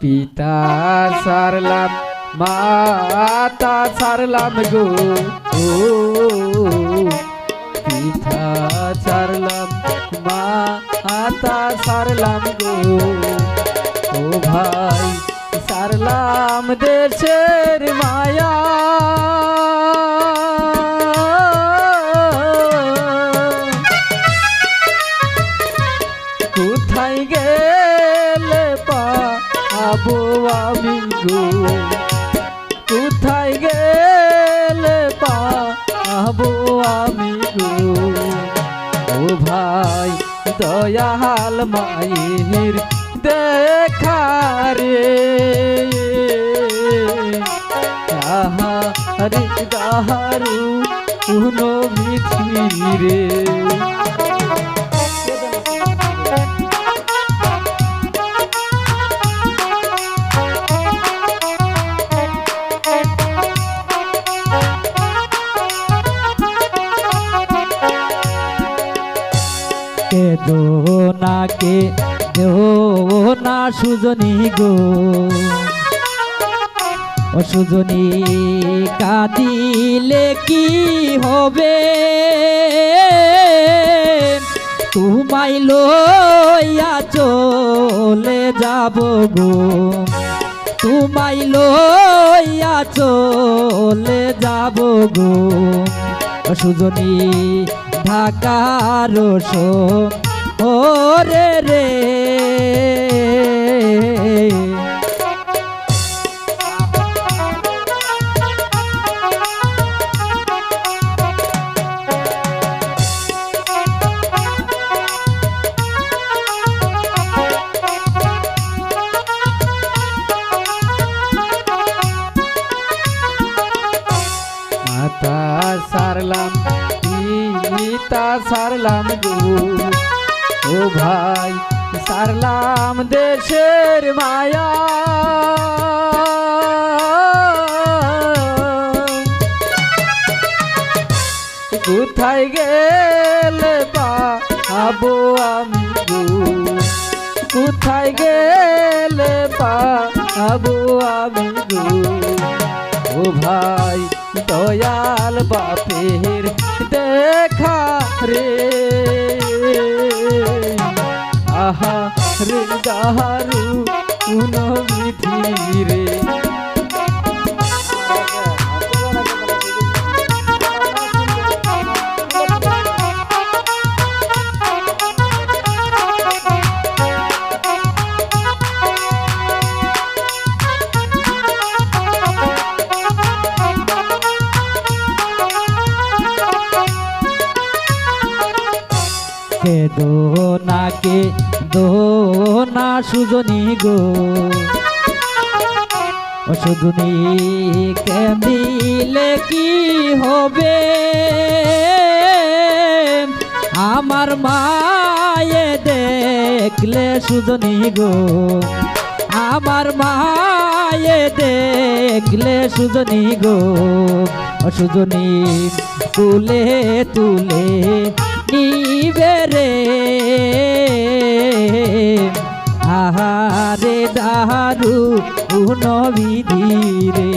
পিতা সারলাম মাতা সারলাম গো। ও, পিতা সারলাম মাতা সারলাম গো। ও ভাই সারলাম দেশের মায়া। পাবো আমি গো, কোথায় গেলে পাবো আমি গো? ও ভাই, দয়াল মায়ের দেখা রে। আহা রে দাহারু উনো রে। কে দো না কে দো না সুজনী গো। ও সুজনী কাঁদিলে কি হবে? তোমায় লইয়া চলে যাব গো। তোমায় লইয়া চলে যাব গো। ও সুজনী ঢাকার ও রে। রে সারলাম। পিতা সারলাম গো। ও ভাই, সারলাম দেশের মায়া। কোথায় গেলে পাবো আমি গো? কোথায় গেলে পাবো আমি গো? ও ভাই দয়াল কে দো না কে সুজনী গো। সুজনী কেন্দিলে কি হবে? আমার মায়ে দেখলে সুজনী গো। আমার মায়ে দেখলে সুজনী গো। সুজনী, তুলে তুলে নিবে রে। আহারে দারু নবিধি রে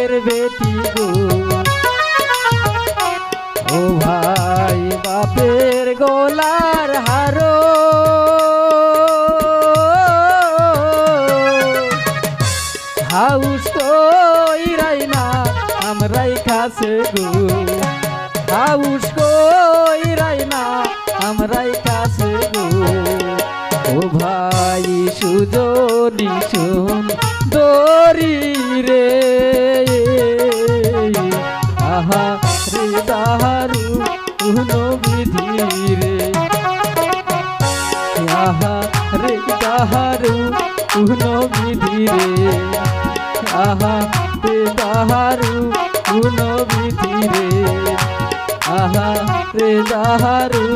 দোরের বেটি গো। ও ভাই, বাপের গোলার হারো। হাউস কইরাই না, আমরাই কাছে গো। হাউস কইরাই না, আমরাই কাছে গো। ও ভাই, সুজনি শুন দরি রে। রে দাহারু উনো রে। আহা রে দাহারু উনো রে। আহা রে দাহারু উনো রে। আহা রে দাহারু